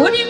What do you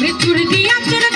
মৃত্যুর দিয়াছে